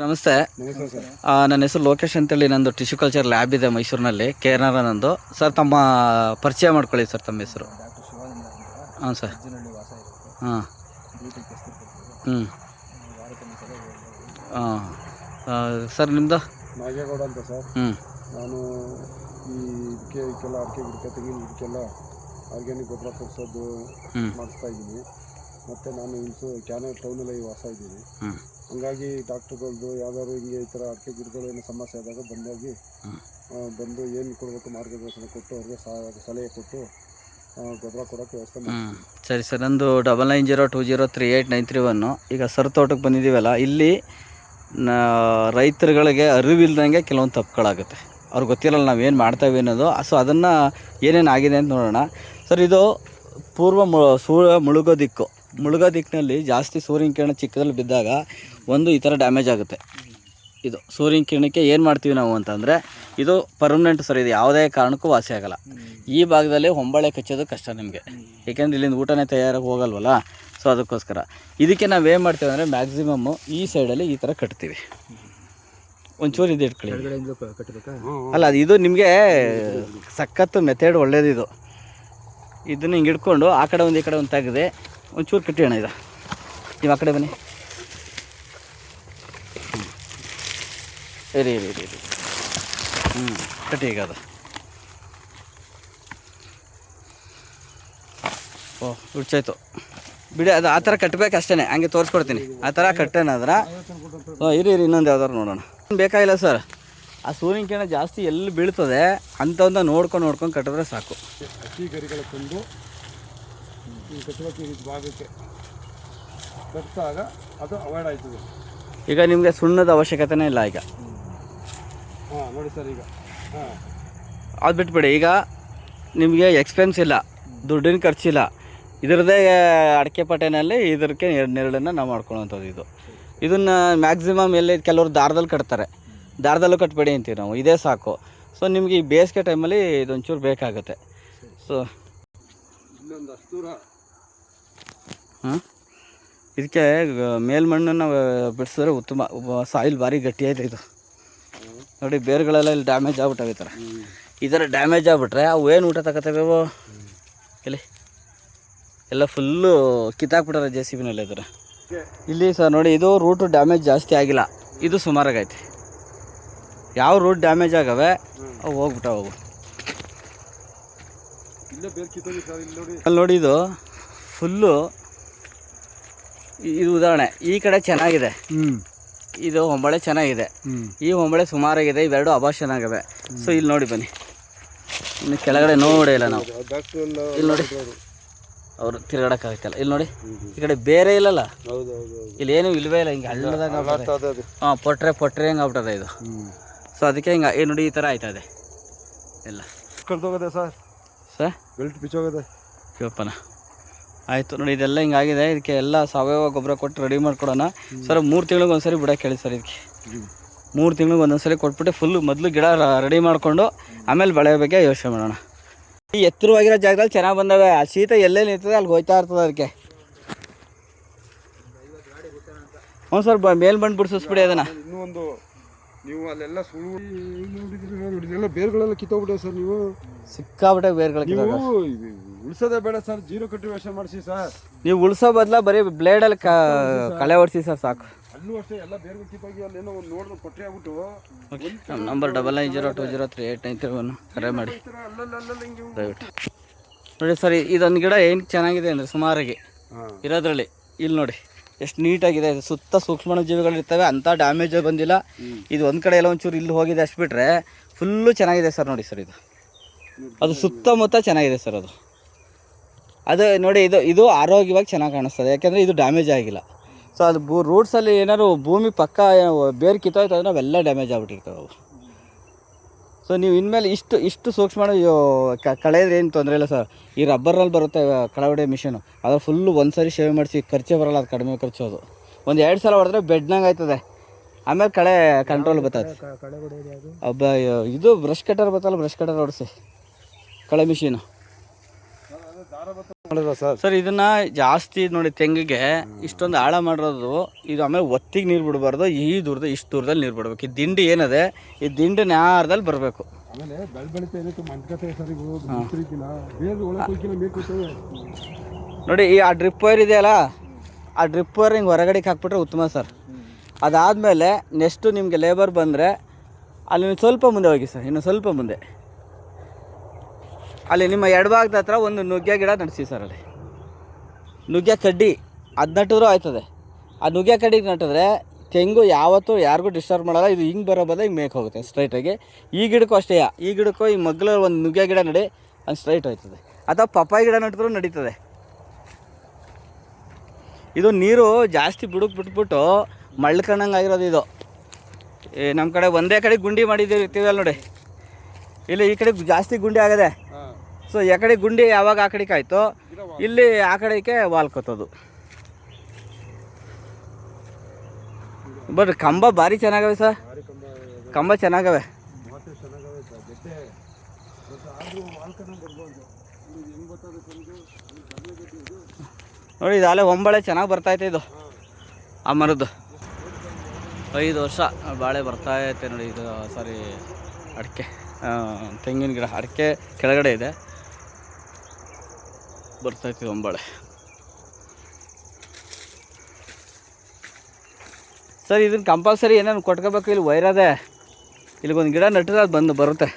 ನಮಸ್ತೆ. ಆ, ನನ್ನ ಹೆಸರು ಲೋಕೇಶ್ ಅಂತೇಳಿ ನಂದು ಟಿಶ್ಯೂ ಕಲ್ಚರ್ ಲ್ಯಾಬ್ ಇದೆ ಮೈಸೂರಿನಲ್ಲಿ ಕೆ ಆರ್ ಆರ್ ನಂದು. ಸರ್ ತಮ್ಮ ಪರಿಚಯ ಮಾಡ್ಕೊಳ್ಳಿ ಸರ್ ತಮ್ಮ ಹೆಸರು. ಹಾಂ ಸರ್. ಹಾಂ. ಹ್ಞೂ ಹಾಂ ಸರ್ ನಿಮ್ಮದು ನಾಗೇಗೌಡ ಅಂತ ಸರ್. ಹ್ಞೂ ನಾನು ಈ ಇದಕ್ಕೆ ಇದಕ್ಕೆಲ್ಲ ಅಡಿಕೆ ಗಿಡಕ್ಕೆ ತೆಂಗಿನ ಇದಕ್ಕೆಲ್ಲ ಆರ್ಗ್ಯಾನಿಕ್ ಗೊಬ್ಬರ ಕೊಡಿಸೋದು ಹ್ಞೂ ಮಾಡಿಸ್ತಾ ಇದ್ದೀನಿ. ಮತ್ತು ನಾನು ಇನ್ಸು ಕ್ಯಾನಲ್ ಟೌನಲ್ಲಿ ವಾಸ ಇದ್ದೀನಿ. ಹ್ಞೂ ಹಂಗಾಗಿ ಡಾಕ್ಟ್ರುಗಳ್ದು ಯಾವ್ದಾದ್ರು ಹಿಂಗೆ ಈ ಥರ ಅಡಿಕೆ ಗಿಡಗಳು ಏನು ಸಮಸ್ಯೆ ಆದಾಗ ಬಂದಾಗಿ. ಬಂದು ಏನು ಕೊಡಬೇಕು ಮಾರ್ಗದರ್ಶನ ಕೊಟ್ಟು ಅವ್ರಿಗೆ ಸಲಹೆ ಕೊಟ್ಟು ಗೊಬ್ಬರ ಕೊಡೋಕ್ಕೆ ವ್ಯವಸ್ಥೆ ಸರಿ ಸರ್ ನಂದು double nine zero two zero three eight nine three one ಈಗ ಸರ್ ತೋಟಕ್ಕೆ ಬಂದಿದ್ದೀವಲ್ಲ ಇಲ್ಲಿ ರೈತರುಗಳಿಗೆ ಅರಿವಿಲ್ದಂಗೆ ಕೆಲವೊಂದು ತಪ್ಪುಗಳಾಗುತ್ತೆ. ಅವ್ರಿಗೆ ಗೊತ್ತಿರಲ್ಲ ನಾವು ಏನು ಮಾಡ್ತಾವೆ ಅನ್ನೋದು. ಸೊ ಅದನ್ನು ಏನೇನು ಆಗಿದೆ ಅಂತ ನೋಡೋಣ. ಸರ್ ಇದು ಪೂರ್ವ ಮು ಸೂರ್ಯ ಮುಳುಗೋ ದಿಕ್ಕು. ಮುಳುಗೋ ದಿಕ್ಕಿನಲ್ಲಿ ಜಾಸ್ತಿ ಸೂರ್ಯನ ಕಿರಣ ಚಿಕ್ಕದಲ್ಲಿ ಬಿದ್ದಾಗ ಒಂದು ಈ ಥರ ಡ್ಯಾಮೇಜ್ ಆಗುತ್ತೆ. ಇದು ಸೂರ್ಯನ ಕಿರಣಕ್ಕೆ ಏನು ಮಾಡ್ತೀವಿ ನಾವು ಅಂತಂದರೆ ಇದು ಪರ್ಮನೆಂಟ್ ಸರ್, ಇದು ಯಾವುದೇ ಕಾರಣಕ್ಕೂ ವಾಸಿ ಆಗೋಲ್ಲ. ಈ ಭಾಗದಲ್ಲಿ ಹೊಂಬಾಳೆ ಕಚ್ಚೋದು ಕಷ್ಟ ನಿಮಗೆ. ಏಕೆಂದರೆ ಇಲ್ಲಿಂದ ಊಟನೇ ತಯಾರಾಗಿ ಹೋಗಲ್ವಲ್ಲ? ಸೊ ಅದಕ್ಕೋಸ್ಕರ. ಇದಕ್ಕೆ ನಾವು ಏನು ಮಾಡ್ತೀವಿ ಅಂದರೆ ಮ್ಯಾಕ್ಸಿಮಮ್ಮು ಈ ಸೈಡಲ್ಲಿ ಈ ಥರ ಕಟ್ತೀವಿ. ಒಂಚೂರು ಇದು ಇಟ್ಕೊಳ್ಳಿ. ಅಲ್ಲ, ಅದು ಇದು ನಿಮಗೆ ಸಖತ್ತು ಮೆಥಡ್ ಒಳ್ಳೇದಿದು ಇದನ್ನ ಹಿಂಗೆ ಹಿಡ್ಕೊಂಡು ಆ ಕಡೆ ಒಂದು ಈ ಕಡೆ ಒಂದು ತೆಗೆದೆ ಒಂಚೂರು ಕಟ್ಟಿಯೋಣ ಇದು. ನೀವು ಆ ಕಡೆ ಬನ್ನಿ. ಇರಿ ಇರಿ ಇರಿ ಇರಿ. ಹ್ಞೂ ಕಟ್ಟಿ ಈಗ ಅದು. ಓ ಹುಡ್ಚಾಯ್ತು. ಬಿಡಿ ಅದು ಆ ಥರ ಕಟ್ಟಬೇಕು ಅಷ್ಟೇ ಹಂಗೆ ತೋರಿಸ್ಕೊಡ್ತೀನಿ. ಆ ಥರ ಕಟ್ಟೇನಾದ್ರೆ ಓ ಇರಿ ಇರಿ ಇನ್ನೊಂದು ಯಾವ್ದಾದ್ರು ನೋಡೋಣ. ಬೇಕಾಗಿಲ್ಲ ಸರ್ ಆ ಸೂರ್ಯನ ಕಿರಣ ಜಾಸ್ತಿ ಎಲ್ಲಿ ಬೀಳ್ತದೆ ಅಂಥವನ್ನ ನೋಡ್ಕೊಂಡು ನೋಡ್ಕೊಂಡು ಕಟ್ಟಿದ್ರೆ ಸಾಕು. ಹಸಿ ಗರಿಗಳ ತಂದು ಭಾಗಕ್ಕೆ ಕಟ್ಟಿದಾಗ ಅದು ಅವಾಯ್ಡ್ ಆಯ್ತದೆ. ಈಗ ನಿಮಗೆ ಸುಣ್ಣದ ಅವಶ್ಯಕತೆನೇ ಇಲ್ಲ ಈಗ. ಹಾಂ ನೋಡಿ ಸರ್ ಈಗ. ಹಾಂ. ಅದು ಬಿಟ್ಬಿಡಿ ಈಗ ನಿಮಗೆ ಎಕ್ಸ್ಪೆನ್ಸ್ ಇಲ್ಲ ದುಡ್ಡಿನ ಖರ್ಚಿಲ್ಲ ಇದರದೇ ಅಡಿಕೆ ಪಟ್ಟೆನಲ್ಲಿ ಇದಕ್ಕೆ ನೆರಳನ್ನು ನಾವು ಮಾಡ್ಕೊಳ್ಳೋವಂಥದ್ದು ಇದು. ಇದನ್ನು ಮ್ಯಾಕ್ಸಿಮಮ್ ಎಲ್ಲಿ ಕೆಲವರು ದಾರದಲ್ಲಿ ಕಟ್ತಾರೆ. ದಾರದಲ್ಲೂ ಕಟ್ಬೇಡಿ ಅಂತೀವಿ ನಾವು ಇದೇ ಸಾಕು. ಸೊ ನಿಮಗೆ ಈ ಬೇಸಿಗೆ ಟೈಮಲ್ಲಿ ಇದೊಂಚೂರು ಬೇಕಾಗುತ್ತೆ. ಸೊ ಹಾಂ? ಇದಕ್ಕೆ ಮೇಲ್ಮಣ್ಣನ್ನು ಬಿಡಿಸಿದ್ರೆ ಉತ್ತಮ ಸಾಯಿಲ್ ಭಾರಿ ಗಟ್ಟಿ ಐತೆ ಇದು ನೋಡಿ, ಬೇರುಗಳೆಲ್ಲ ಇಲ್ಲಿ ಡ್ಯಾಮೇಜ್ ಆಗ್ಬಿಟ್ಟವೆ ಈ ಥರ. ಈ ಥರ ಡ್ಯಾಮೇಜ್ ಆಗ್ಬಿಟ್ರೆ ಅವು ಏನು ಊಟ ತಗೋತವೆ ಇಲ್ಲಿ. ಎಲ್ಲಿ ಫುಲ್ಲು ಕಿತ್ತಾಕ್ಬಿಟ್ಟಾರೆ ಜೆ ಸಿ ಬಿನಲ್ಲಿ ಇದ್ರೆ ಇಲ್ಲಿ ಸರ್ ನೋಡಿ, ಇದು ರೂಟು ಡ್ಯಾಮೇಜ್ ಜಾಸ್ತಿ ಆಗಿಲ್ಲ. ಇದು ಸುಮಾರಾಗೈತೆ. ಯಾವ ರೂಟ್ ಡ್ಯಾಮೇಜ್ ಆಗವೆ, ಅವು ಹೋಗ್ಬಿಟ್ಟವು ಅಲ್ಲಿ ನೋಡಿ, ಇದು ಫುಲ್ಲು ಇದು ಉದಾಹರಣೆ. ಈ ಕಡೆ ಚೆನ್ನಾಗಿದೆ. ಹ್ಞೂ ಇದು ಹೊಂಬಳೆ ಚೆನ್ನಾಗಿದೆ. ಈ ಹೊಂಬಳೆ ಸುಮಾರಾಗಿದೆ ಇವೆರಡು ಅಭಾಷಣ ಚೆನ್ನಾಗಿದೆ ಸೊ ಇಲ್ಲಿ ನೋಡಿ ಬನ್ನಿ. ಇನ್ನು ಕೆಳಗಡೆ ನೋಡೇ ಇಲ್ಲ ನಾವು. ಇಲ್ಲಿ ನೋಡಿ. ಅವರು ತಿರ್ಗಾಡಕ್ಕಾಗತ್ತಲ್ಲ ಇಲ್ಲಿ ನೋಡಿ. ಈ ಕಡೆ ಬೇರೆ ಇಲ್ಲಲ್ಲ? ಇಲ್ಲಿ ಏನು ಇಲ್ವೇ ಇಲ್ಲ ಹಿಂಗೆ ಹಳ್ಳದಾಗ ಹಾಂ ಪೊಟ್ರೆ ಪೊಟ್ರೆ ಹೆಂಗೆ ಆಗ್ಬಿಟ್ಟದೆ ಇದು. ಸೊ ಅದಕ್ಕೆ ಹಿಂಗೆ ಏನು ನೋಡಿ ಈ ಥರ ಆಯ್ತದೆ ಎಲ್ಲ ಕಳ್ದೋಗದೆ ಸರ್? ಸರ್? ಬೆಲ್ಟ್ ಬಿಚ್ಚೋಗದೆ? ಶಿವಪ್ಪನ. ಆಯಿತು ನೋಡಿ, ಇದೆಲ್ಲ ಹಿಂಗಾಗಿದೆ ಇದಕ್ಕೆ ಎಲ್ಲ ಸಾವಯವ ಗೊಬ್ಬರ ಕೊಟ್ಟು ರೆಡಿ ಮಾಡ್ಕೊಡೋಣ. ಸರ್ ಮೂರು ತಿಂಗಳಿಗೆ ಒಂದ್ಸರಿ ಬಿಡಕ್ಕೆ ಹೇಳಿ ಸರ್ ಇದಕ್ಕೆ. ಮೂರು ತಿಂಗಳಿಗೆ ಒಂದೊಂದ್ಸರಿ ಕೊಟ್ಬಿಟ್ಟು ಫುಲ್ ಮೊದಲು ಗಿಡ ರೆಡಿ ಮಾಡಿಕೊಂಡು ಆಮೇಲೆ ಬೆಳೆಯ ಬಗ್ಗೆ ಯೋಚನೆ ಮಾಡೋಣ. ಈ ಎತ್ತರವಾಗಿರೋ ಜಾಗದಲ್ಲಿ ಚೆನ್ನಾಗಿ ಬಂದವೆ. ಆ ಶೀತ ಎಲ್ಲೆಲ್ಲಿ ಇರ್ತದೆ ಅಲ್ಲಿ ಹೋಯ್ತಾ ಇರ್ತದೆ ಅದಕ್ಕೆ. ಹ್ಞೂ ಸರ್ ಮೇಲ್ ಬಂದು ಬಿಡಿಸ್ಬಿಡಿ ಅದನ್ನು ಇನ್ನೂ ಒಂದು ನೀವು ಅಲ್ಲೆಲ್ಲ ಸುಳ್ಳು ನೋಡಿದ್ರಿ ನೋಡಿದ್ರೆಲ್ಲ ಬೇರ್ಗಳೆಲ್ಲ ಕಿತ್ತೋಗ್ಬಿಟ್ಟೆ ಸರ್ ನೀವು. ಸಿಕ್ಕಾಬಿಟ್ಟೆ ಬೇರ್ಗಳು ನೀವು ಉಳ್ಸೋದೆ ಬೇಡ ಸರ್ ಜೀರೋ ಕಲ್ಟಿವೇಶನ್ ಮಾಡಿಸಿ ಸರ್. ನೀವು ಉಳ್ಸೋ ಬದಲ ಬರೀ ಬ್ಲೇಡಲ್ಲಿ ಕ ಕಳೆ ಹೊಡ್ಸಿ ಸರ್ ಸಾಕು. ಅಲ್ಲೂ ಅಷ್ಟೇ ಎಲ್ಲ ಬೇರ್ಗಳು ಕಿತ್ತೋಗಿ ಅಲ್ಲೇನೋ ಒಂದು ನೋಡಿದ್ರು ಕೊಟ್ಟರೆ ಆಗ್ಬಿಟ್ಟು. ನಮ್ಮ number double nine zero two zero three eight nine three one ಕರೆ ಮಾಡಿ. ದಯವಿಟ್ಟು. ನೋಡಿ ಸರ್ ಇದೊಂದು ಗಿಡ ಏನು ಚೆನ್ನಾಗಿದೆ ಅಂದರೆ ಸುಮಾರಾಗಿ ಇರೋದ್ರಲ್ಲಿ. ಇಲ್ಲಿ ನೋಡಿ. ಎಷ್ಟು ನೀಟಾಗಿದೆ ಇದು ಸುತ್ತ ಸೂಕ್ಷ್ಮ ಜೀವಿಗಳು ಇರ್ತವೆ ಅಂಥ ಡ್ಯಾಮೇಜ್ ಬಂದಿಲ್ಲ. ಇದು ಒಂದು ಕಡೆ ಎಲ್ಲ ಒಂಚೂರು ಇಲ್ಲಿ ಹೋಗಿದೆ ಅಷ್ಟು ಬಿಟ್ಟರೆ ಫುಲ್ಲು ಚೆನ್ನಾಗಿದೆ ಸರ್ ನೋಡಿ ಸರ್ ಇದು. ಅದು ಸುತ್ತಮುತ್ತ ಚೆನ್ನಾಗಿದೆ ಸರ್ ಅದು. ಅದು ನೋಡಿ ಇದು ಇದು ಆರೋಗ್ಯವಾಗಿ ಚೆನ್ನಾಗಿ ಕಾಣಿಸ್ತದೆ ಯಾಕೆಂದರೆ ಇದು ಡ್ಯಾಮೇಜ್ ಆಗಿಲ್ಲ. ಸೊ ಅದು ಬೂ ರೂಟ್ಸಲ್ಲಿ ಏನಾದ್ರು ಭೂಮಿ ಪಕ್ಕ ಬೇರೆ ಕಿತ್ತೋಯ್ತು ಅಂದರೆ ಅವೆಲ್ಲ ಡ್ಯಾಮೇಜ್ ಆಗ್ಬಿಟ್ಟಿರ್ತವೆ ಅವು. ಸೊ ನೀವು ಇನ್ಮೇಲೆ ಇಷ್ಟು ಇಷ್ಟು ಸೂಕ್ಷ್ಮ ಕಳೆದ್ರೆ ಏನು ತೊಂದರೆ ಇಲ್ಲ ಸರ್. ಈ ರಬ್ಬರಲ್ಲಿ ಬರುತ್ತೆ ಕಳೆ ಹೊಡೆ ಮಿಷಿನು ಅದ್ರ ಫುಲ್ಲು ಒಂದು ಸರಿ ಶೇವ್ ಮಾಡಿಸಿ ಖರ್ಚೇ ಬರಲ್ಲ ಅದು ಕಡಿಮೆ ಖರ್ಚು ಅದು. ಒಂದು ಎರಡು ಸಲ ಹೊಡೆದ್ರೆ ಬೆಡ್ನಂಗೆ ಆಯ್ತದೆ. ಆಮೇಲೆ ಕಳೆ ಕಂಟ್ರೋಲ್ ಬರ್ತದೆ. ಒಬ್ಬ ಇದು ಬ್ರಷ್ ಕಟರ್ ಬರ್ತಲ್ಲ ಬ್ರಷ್ ಕಟರ್ ಹೊಡಿಸಿ. ಕಳೆ ಮಿಷಿನು ಮಾಡಿದ್ರ ಸರ್? ಸರ್ ಇದನ್ನ ಜಾಸ್ತಿ ನೋಡಿ ತೆಂಗಿಗೆ ಇಷ್ಟೊಂದು ಆಳ ಮಾಡಿರೋದು ಇದು ಆಮೇಲೆ ಒತ್ತಿಗೆ ನೀರು ಬಿಡಬಾರ್ದು ಈ ದೂರದ ಇಷ್ಟು ದೂರದಲ್ಲಿ ನೀರು ಬಿಡಬೇಕು. ಈ ದಿಂಡು ಏನದೆ ಈ ದಿಂಡಿ ನ್ಯಾರದಲ್ಲಿ ಬರಬೇಕು. ಆಮೇಲೆ ಬೆಳ್ ಬೆಳಿತಾ ಏನಕ್ಕೆ ಮಂಟ್ಕತೆ ಸರ್ ಇವು ಮುಸ್ರಿಕಿನ ಬೇರೆ ಒಳಗೆ ಹೋಗಿನ ಬೇಕು ನೋಡಿ ಈ ಆ ಡ್ರಿಪ್ ವೈರ್ ಇದೆಯಲ್ಲ ಆ ಡ್ರಿಪ್ ವೈರ್ ಹಿಂಗೆ ಹೊರಗಡೆಗೆ ಹಾಕ್ಬಿಟ್ರೆ ಉತ್ತಮ ಸರ್. ಅದಾದಮೇಲೆ ನೆಕ್ಸ್ಟು ನಿಮಗೆ ಲೇಬರ್ ಬಂದರೆ ಅಲ್ಲಿ ಸ್ವಲ್ಪ ಮುಂದೆ ಹೋಗಿ ಸರ್ ಇನ್ನು ಸ್ವಲ್ಪ ಮುಂದೆ. ಅಲ್ಲಿ ನಿಮ್ಮ ಎಡಭಾಗದ ಹತ್ರ ಒಂದು ನುಗ್ಗೆ ಗಿಡ ನಡೆಸಿ ಸರ್ ಅಲ್ಲಿ. ನುಗ್ಗೆ ಕಡ್ಡಿ ಅದು ಆಯ್ತದೆ. ಆ ನುಗ್ಗೆ ಕಡ್ಡಿಗೆ ನಟ್ಟಿದ್ರೆ ತೆಂಗು ಯಾವತ್ತೂ ಯಾರಿಗೂ ಡಿಸ್ಟರ್ಬ್ ಮಾಡಲ್ಲ, ಇದು ಹಿಂಗೆ ಬರೋ ಬದ ಹಿಂಗೆ ಮೇಕ್ ಹೋಗುತ್ತೆ ಸ್ಟ್ರೈಟಾಗಿ ಈ ಗಿಡಕ್ಕೂ ಅಷ್ಟೇ, ಈ ಗಿಡಕ್ಕೂ ಈ ಮಗ್ಲ ಒಂದು ನುಗ್ಗೆ ಗಿಡ ನಡಿ, ಅದು ಸ್ಟ್ರೈಟ್ ಹೋಯ್ತದೆ. ಅಥವಾ ಪಪ್ಪಾಯಿ ಗಿಡ ನಟ್ಟಿದ್ರು ನಡೀತದೆ. ಇದು ನೀರು ಜಾಸ್ತಿ ಬುಡಕ್ಕೆ ಬಿಟ್ಬಿಟ್ಟು ಮಳ್ಕಣಂಗೆ ಆಗಿರೋದು ಇದು. ನಮ್ಮ ಕಡೆ ಒಂದೇ ಕಡೆ ಗುಂಡಿ ಮಾಡಿದ್ದೀವಿ ಇರ್ತೀವಲ್ಲ ನೋಡಿ. ಇಲ್ಲಿ ಈ ಕಡೆ ಜಾಸ್ತಿ ಗುಂಡಿ ಆಗದೆ. ಸೊ ಎಕಡೆ ಕಡೆ ಗುಂಡಿ ಯಾವಾಗ ಆ ಕಡೆಗೆ ಆಯಿತು, ಇಲ್ಲಿ ಆ ಕಡೆಗೆ ವಾಲ್ಕೋತದು ಬಟ್ ಕಂಬ ಭಾರಿ ಚೆನ್ನಾಗವೆ ಸರ್. ಕಂಬ ಚೆನ್ನಾಗವೆ. ನೋಡಿ, ಇದು ಅಲ್ಲೇ ಹೊಂಬಳೆ ಚೆನ್ನಾಗಿ ಬರ್ತೈತೆ ಇದು. ಆ ಮರದ್ದು. ಐದು ವರ್ಷ ಬಾಳೆ ಬರ್ತಾ ಐತೆ ನೋಡಿ ಇದು ಸಾರಿ ಅಡಿಕೆ. ತೆಂಗಿನ ಗಿಡ, ಅಡಿಕೆ ಕೆಳಗಡೆ ಇದೆ. ಬರ್ತೈತೆ ಒಂಬಳೆ. ಸರ್ ಇದನ್ನು ಕಂಪಲ್ಸರಿ ಏನೇನು ಕೊಟ್ಕೋಬೇಕು? ಇಲ್ಲಿ ವೈರದೆ ಇಲ್ಲಿಗೊಂದು ಗಿಡ ನಟ್ಟಿದ್ರೆ ಅದು ಬಂದು ಬರುತ್ತೆ.